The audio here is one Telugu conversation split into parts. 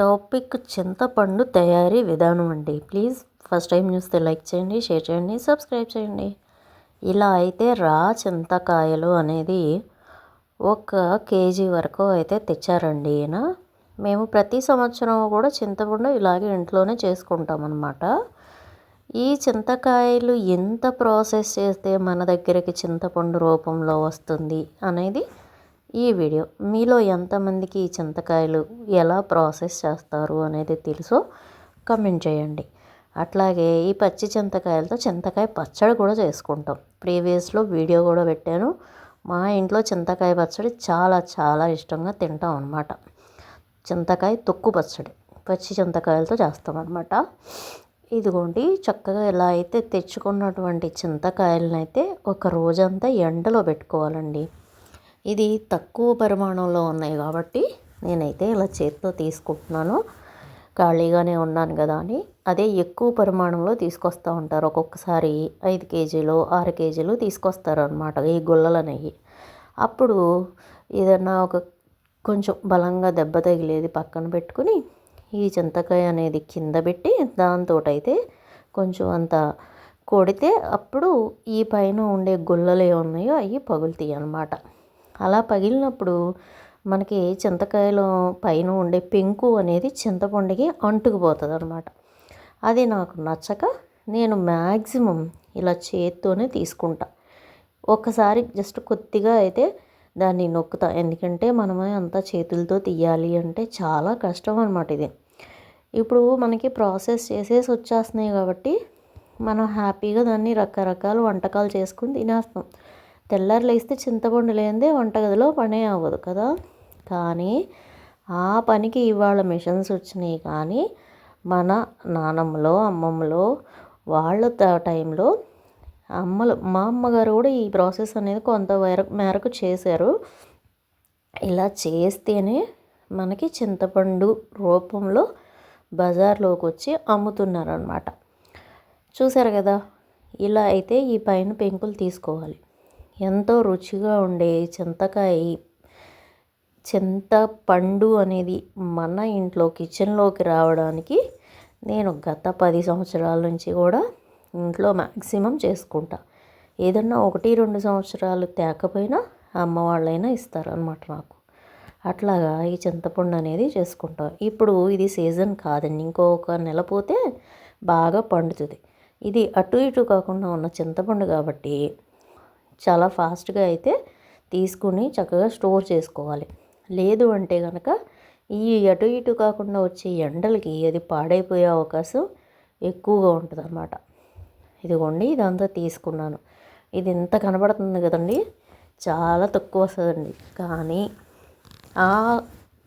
టాపిక్ చింతపండు తయారీ విధానం అండి. ప్లీజ్ ఫస్ట్ టైం చూస్తే లైక్ చేయండి షేర్ చేయండి సబ్స్క్రైబ్ చేయండి. ఇలా అయితే రా చింతకాయలు అనేది ఒక కేజీ వరకు అయితే తెచ్చారండి ఈయన. మేము ప్రతి సంవత్సరం కూడా చింతపండు ఇలాగే ఇంట్లోనే చేసుకుంటాం అన్నమాట ఈ చింతకాయలు ఎంత ప్రాసెస్ చేస్తే మన దగ్గరికి చింతపండు రూపంలో వస్తుంది అనేది ఈ వీడియో మీలో ఎంతమందికి ఈ చింతకాయలు ఎలా ప్రాసెస్ చేస్తారు అనేది తెలుసో కమెంట్ చేయండి. అట్లాగే ఈ పచ్చి చింతకాయలతో చింతకాయ పచ్చడి కూడా చేసుకుంటాం. ప్రీవియస్లో వీడియో కూడా పెట్టాను. మా ఇంట్లో చింతకాయ పచ్చడి చాలా చాలా ఇష్టంగా తింటాం అనమాట చింతకాయ తొక్కు పచ్చడి పచ్చి చింతకాయలతో చేస్తాం అనమాట ఇదిగోండి చక్కగా ఎలా అయితే తెచ్చుకున్నటువంటి చింతకాయలను అయితే ఒక రోజంతా ఎండలో పెట్టుకోవాలండి. ఇది తక్కువ పరిమాణంలో ఉన్నాయి కాబట్టి నేనైతే ఇలా చేతితో తీసుకుంటున్నాను. ఖాళీగానే ఉన్నాను కదా అని. అదే ఎక్కువ పరిమాణంలో తీసుకొస్తూ ఉంటారు. ఒక్కొక్కసారి ఐదు కేజీలు ఆరు కేజీలు తీసుకొస్తారు అనమాట ఈ గుల్లలు అనేవి అప్పుడు ఏదన్నా ఒక కొంచెం బలంగా దెబ్బ తగిలేది పక్కన పెట్టుకుని ఈ చింతకాయ అనేది కింద పెట్టి దాంతో అయితే కొంచెం అంత కొడితే అప్పుడు ఈ పైన ఉండే గుల్లలు ఏమున్నాయో అవి పగులుతాయి అన్నమాట అలా పగిలినప్పుడు మనకి చింతకాయలో పైన ఉండే పెంకు అనేది చింతపండుకి అంటుకుపోతుంది అనమాట అది నాకు నచ్చక నేను మ్యాక్సిమం ఇలా చేత్తోనే తీసుకుంటా. ఒక్కసారి జస్ట్ కొద్దిగా అయితే దాన్ని నొక్కుతా. ఎందుకంటే మనమే అంతా చేతులతో తీయాలి అంటే చాలా కష్టం అనమాట ఇది. ఇప్పుడు మనకి ప్రాసెస్ చేసేసి వచ్చేస్తున్నాయి కాబట్టి మనం హ్యాపీగా దాన్ని రకరకాల వంటకాలు చేసుకుని తినేస్తాం. తెల్లారు లేస్తే చింతపండు లేనిదే వంటగదిలో పనే అవ్వదు కదా. కానీ ఆ పనికి ఇవాళ మిషన్స్ వచ్చినాయి కానీ మన నానమ్మలో అమ్మమ్మలో వాళ్ళ టైంలో అమ్మలు మా అమ్మగారు కూడా ఈ ప్రాసెస్ అనేది కొంత మేరకు చేశారు. ఇలా చేస్తేనే మనకి చింతపండు రూపంలో బజార్లోకి వచ్చి అమ్ముతున్నారనమాట చూసారు కదా? ఇలా అయితే ఈ పైన పెంకులు తీసుకోవాలి. ఎంతో రుచిగా ఉండే చింతకాయ చింతపండు అనేది మన ఇంట్లో కిచెన్లోకి రావడానికి నేను గత పది సంవత్సరాల నుంచి కూడా ఇంట్లో మ్యాక్సిమం చేసుకుంటా. ఏదన్నా ఒకటి రెండు సంవత్సరాలు తేకపోయినా అమ్మ వాళ్ళైనా ఇస్తారనమాట నాకు. అట్లాగా ఈ చింతపండు అనేది చేసుకుంటాం. ఇప్పుడు ఇది సీజన్ కాదండి. ఇంకొక నెల పోతే బాగా పండుతుంది. ఇది అటు ఇటు కాకుండా ఉన్న చింతపండు కాబట్టి చాలా ఫాస్ట్గా అయితే తీసుకుని చక్కగా స్టోర్ చేసుకోవాలి. లేదు అంటే కనుక ఈ అటు ఇటు కాకుండా వచ్చే ఎండలకి అది పాడైపోయే అవకాశం ఎక్కువగా ఉంటుంది అన్నమాట ఇదిగోండి ఇదంతా తీసుకున్నాను. ఇది ఎంత కనబడుతుంది కదండి చాలా తక్కువ వస్తుందండి. కానీ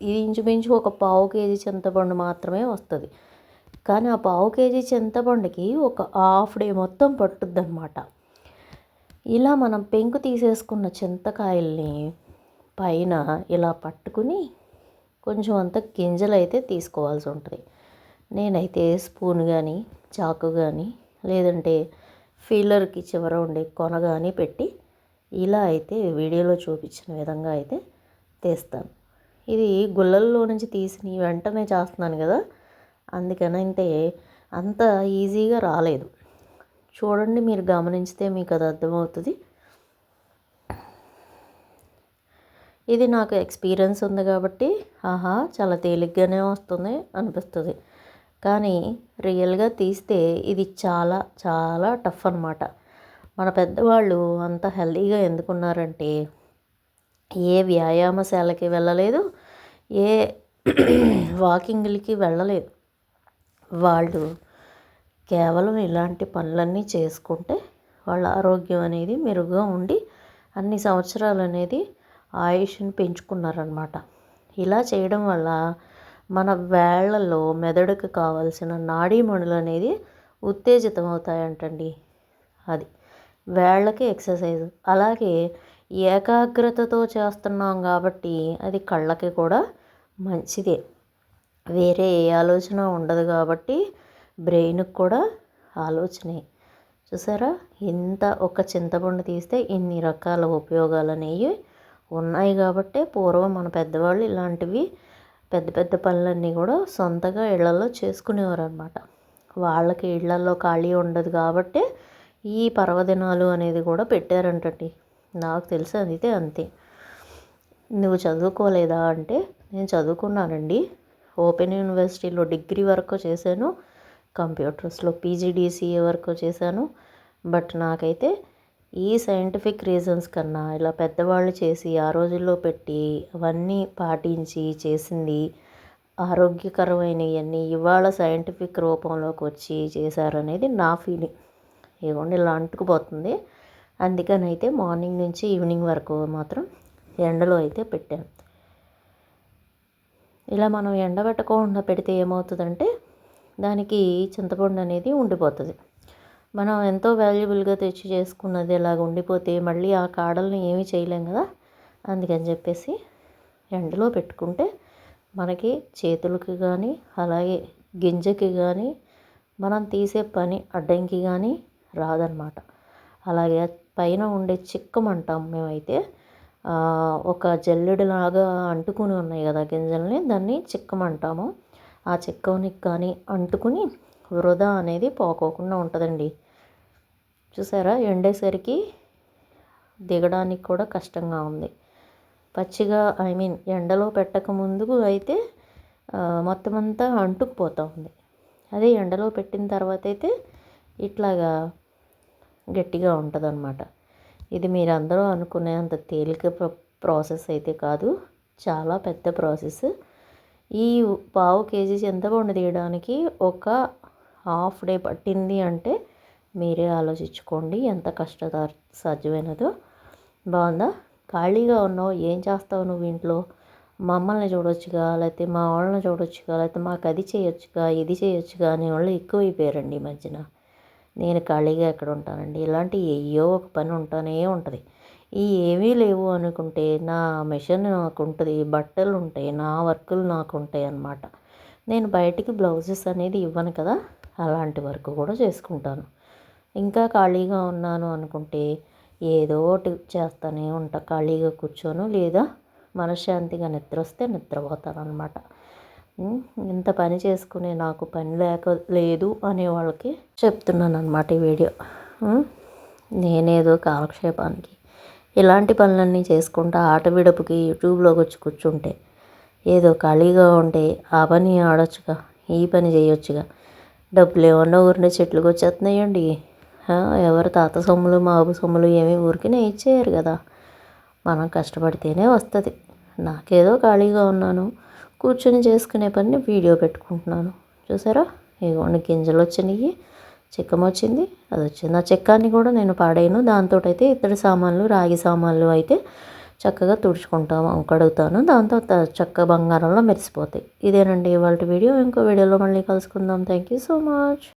ఇది ఇంచుమించు ఒక పావు కేజీ చింతపండు మాత్రమే వస్తుంది. కానీ ఆ పావు కేజీ చింతపండుకి ఒక హాఫ్ డే మొత్తం పట్టుద్ది అనమాట ఇలా మనం పెంకు తీసేసుకున్న చింతకాయల్ని పైన ఇలా పట్టుకుని కొంచెం అంత గింజలు అయితే తీసుకోవాల్సి ఉంటుంది. నేనైతే స్పూన్ కానీ చాకు కానీ లేదంటే ఫీలర్కి చివర ఉండే కొన కానీ పెట్టి ఇలా అయితే వీడియోలో చూపించిన విధంగా అయితే తీస్తాను. ఇది గుళ్ళల్లో నుంచి తీసి వెంటనే చేస్తున్నాను కదా అందుకని అయితే అంత ఈజీగా రాలేదు. చూడండి మీరు గమనించితే మీకు అది అర్థమవుతుంది. ఇది నాకు ఎక్స్పీరియన్స్ ఉంది కాబట్టి ఆహా చాలా తేలిగ్గానే వస్తుంది అనిపిస్తుంది. కానీ రియల్గా తీస్తే ఇది చాలా చాలా టఫ్ అనమాట మన పెద్దవాళ్ళు అంత హెల్తీగా ఎందుకున్నారంటే ఏ వ్యాయామశాలకి వెళ్ళలేదు ఏ వాకింగ్లకి వెళ్ళలేదు. వాళ్ళు కేవలం ఇలాంటి పనులన్నీ చేసుకుంటే వాళ్ళ ఆరోగ్యం అనేది మెరుగ్గా ఉండి అన్ని సంవత్సరాలు అనేది ఆయుష్ని పెంచుకున్నారనమాట. ఇలా చేయడం వల్ల మన వేళ్ళలో మెదడుకు కావాల్సిన నాడీమణులు అనేది ఉత్తేజితం అవుతాయంటండి అది వేళ్ళకి ఎక్సర్సైజ్ అలాగే ఏకాగ్రతతో చేస్తున్నాం కాబట్టి అది కళ్ళకి కూడా మంచిదే. వేరే ఏ ఆలోచన ఉండదు కాబట్టి బ్రెయిన్కి కూడా ఆలోచనే. చూసారా? ఇంత ఒక చింతపండు తీస్తే ఇన్ని రకాల ఉపయోగాలు అనేవి ఉన్నాయి కాబట్టే పూర్వం మన పెద్దవాళ్ళు ఇలాంటివి పెద్ద పెద్ద పనులన్నీ కూడా సొంతగా ఇళ్ళలో చేసుకునేవారు అనమాట వాళ్ళకి ఇళ్ళలో ఖాళీ ఉండదు కాబట్టి ఈ పర్వదినాలు అనేది కూడా పెట్టారంటండి. నాకు తెలిసి అయితే అంతే. నువ్వు చదువుకోలేదా అంటే నేను చదువుకున్నానండి. ఓపెన్ యూనివర్సిటీలో డిగ్రీ వరకు చేశాను. కంప్యూటర్స్లో పీజీడీసీఏ వరకు చేశాను. బట్ నాకైతే ఈ సైంటిఫిక్ రీజన్స్ కన్నా ఇలా పెద్దవాళ్ళు చేసి ఆ రోజుల్లో పెట్టి అవన్నీ పాటించి చేసింది ఆరోగ్యకరమైనవన్నీ ఇవాళ సైంటిఫిక్ రూపంలోకి వచ్చి చేశారనేది నా ఫీలింగ్. ఇవ్వండి ఇలా అంటుకుపోతుంది. అందుకని అయితే మార్నింగ్ నుంచి ఈవినింగ్ వరకు మాత్రం ఎండలో అయితే పెట్టాను. ఇలా మనం ఎండబెట్టకుండా పెడితే ఏమవుతుందంటే దానికి చింతపండు అనేది ఉండిపోతుంది. మనం ఎంతో వాల్యుబుల్గా తెచ్చి చేసుకున్నది ఇలాగ ఉండిపోతే మళ్ళీ ఆ కాడల్ని ఏమీ చేయలేం కదా? అందుకని చెప్పేసి ఎండలో పెట్టుకుంటే మనకి చేతులకి కానీ అలాగే గింజకి కానీ మనం తీసే పని అడ్డంకి కానీ రాదనమాట. అలాగే పైన ఉండే చిక్కమంటాం మేమైతే ఒక జల్లెడలాగా అంటుకుని ఉన్నాయి కదా గింజల్ని దాన్ని చిక్కమంటాము ఆ చిక్కనికి కానీ అంటుకుని వృధా అనేది పోకోకుండా ఉంటుందండి. చూసారా? ఎండేసరికి దిగడానికి కూడా కష్టంగా ఉంది. పచ్చిగా ఐ మీన్ ఎండలో పెట్టక ముందుకు అయితే మొత్తం అంతా అంటుకుపోతూ ఉంది. అదే ఎండలో పెట్టిన తర్వాత అయితే ఇట్లాగా గట్టిగా ఉంటుందన్నమాట. ఇది మీరు అందరూ అనుకునే అంత తేలిక ప్రాసెస్ అయితే కాదు. చాలా పెద్ద ప్రాసెస్. ఈ పావు కేజీ చింతపండు తీయడానికి ఒక హాఫ్ డే పట్టింది అంటే మీరే ఆలోచించుకోండి ఎంత కష్ట సాధ్యమైనదో. బాగుందా? ఖాళీగా ఉన్నావు ఏం చేస్తావు నువ్వు ఇంట్లో? మమ్మల్ని చూడొచ్చుగా లేకపోతే మా వాళ్ళని చూడొచ్చుగా లేకపోతే మాకు అది చేయొచ్చుగా ఇది చేయొచ్చుగా అనే వాళ్ళు ఎక్కువైపోయారండి ఈ మధ్యన. నేను ఖాళీగా ఎక్కడ ఉంటానండి? ఇలాంటి ఏయో ఒక పని ఉంటానే ఉంటుంది. ఈ ఏమీ లేవు అనుకుంటే నా మిషన్ నాకు ఉంటుంది బట్టలు ఉంటాయి నా వర్కులు నాకు ఉంటాయి అన్నమాట. నేను బయటికి బ్లౌజెస్ అనేది ఇవ్వను కదా అలాంటి వర్క్ కూడా చేసుకుంటాను. ఇంకా ఖాళీగా ఉన్నాను అనుకుంటే ఏదో ఒకటి చేస్తూనే ఉంటా. ఖాళీగా కూర్చోను లేదా మనశ్శాంతిగా నిద్ర వస్తే నిద్రపోతాను అనమాట ఇంత పని చేసుకునే నాకు పని లేక లేదు అనే వాళ్ళకి చెప్తున్నాను అనమాట ఈ వీడియో. నేనేదో కాలక్షేపానికి ఇలాంటి పనులన్నీ చేసుకుంటా ఆట విడపుకి యూట్యూబ్లోకి వచ్చి కూర్చుంటే ఏదో ఖాళీగా ఉంటే ఆ పని ఆడొచ్చుగా ఈ పని చేయొచ్చుగా. డబ్బులు ఏమన్నా ఊరినే చెట్లుకి వచ్చేస్తున్నాయండి. ఎవరు తాత సొమ్ములు మాబు సొమ్ములు ఏమీ ఊరికినే ఇచ్చేయరు కదా. మనం కష్టపడితేనే వస్తుంది. నాకేదో ఖాళీగా ఉన్నాను కూర్చొని చేసుకునే పని వీడియో పెట్టుకుంటున్నాను. చూసారా? ఇగోండి గింజలు వచ్చినాయి చెక్కం వచ్చింది అది వచ్చింది ఆ చెక్కాన్ని కూడా నేను పాడేయను. దాంతో అయితే ఇత్తడి సామాన్లు రాగి సామాన్లు అయితే చక్కగా తుడుచుకుంటాము కడుగుతాను. దాంతో చక్క బంగారంలో మెరిసిపోతాయి. ఇదేనండి ఇవాళ వీడియో. ఇంకో వీడియోలో మళ్ళీ కలుసుకుందాం. Thank you so much.